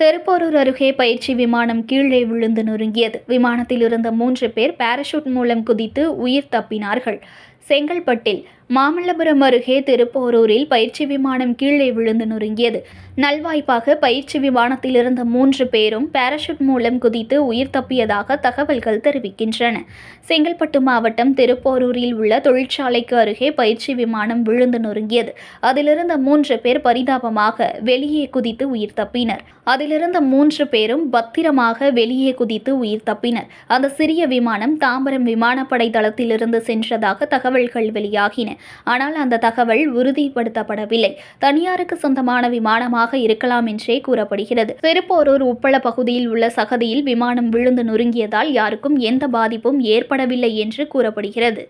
திருப்போரூர் அருகே பயிற்சி விமானம் கீழே விழுந்து நொறுங்கியது. விமானத்தில் இருந்த மூன்று பேர் பாராசூட் மூலம் குதித்து உயிர் தப்பினார்கள். செங்கல்பட்டில் மாமல்லபுரம் அருகே திருப்போரூரில் பயிற்சி விமானம் கீழே விழுந்து நொறுங்கியது. நல்வாய்ப்பாக பயிற்சி விமானத்தில் இருந்த மூன்று பேரும் பாராசூட் மூலம் குதித்து உயிர் தப்பியதாக தகவல்கள் தெரிவிக்கின்றன. செங்கல்பட்டு மாவட்டம் திருப்போரூரில் உள்ள தொழிற்சாலைக்கு அருகே பயிற்சி விமானம் விழுந்து நொறுங்கியது. அதிலிருந்த மூன்று பேர் பரிதாபமாக வெளியே குதித்து உயிர் தப்பினர். அதிலிருந்த மூன்று பேரும் பத்திரமாக வெளியே குதித்து உயிர் தப்பினர். அந்த சிறிய விமானம் தாம்பரம் விமானப்படை தளத்திலிருந்து சென்றதாக தகவல்கள் வெளியாகின. ஆனால் அந்த தகவல் உறுதிப்படுத்தப்படவில்லை. தனியாருக்கு சொந்தமான விமானமாக இருக்கலாம் என்றே கூறப்படுகிறது. திருப்போரூர் உப்பள பகுதியில் உள்ள சகதியில் விமானம் விழுந்து நொறுங்கியதால் யாருக்கும் எந்த பாதிப்பும் ஏற்படவில்லை என்று கூறப்படுகிறது.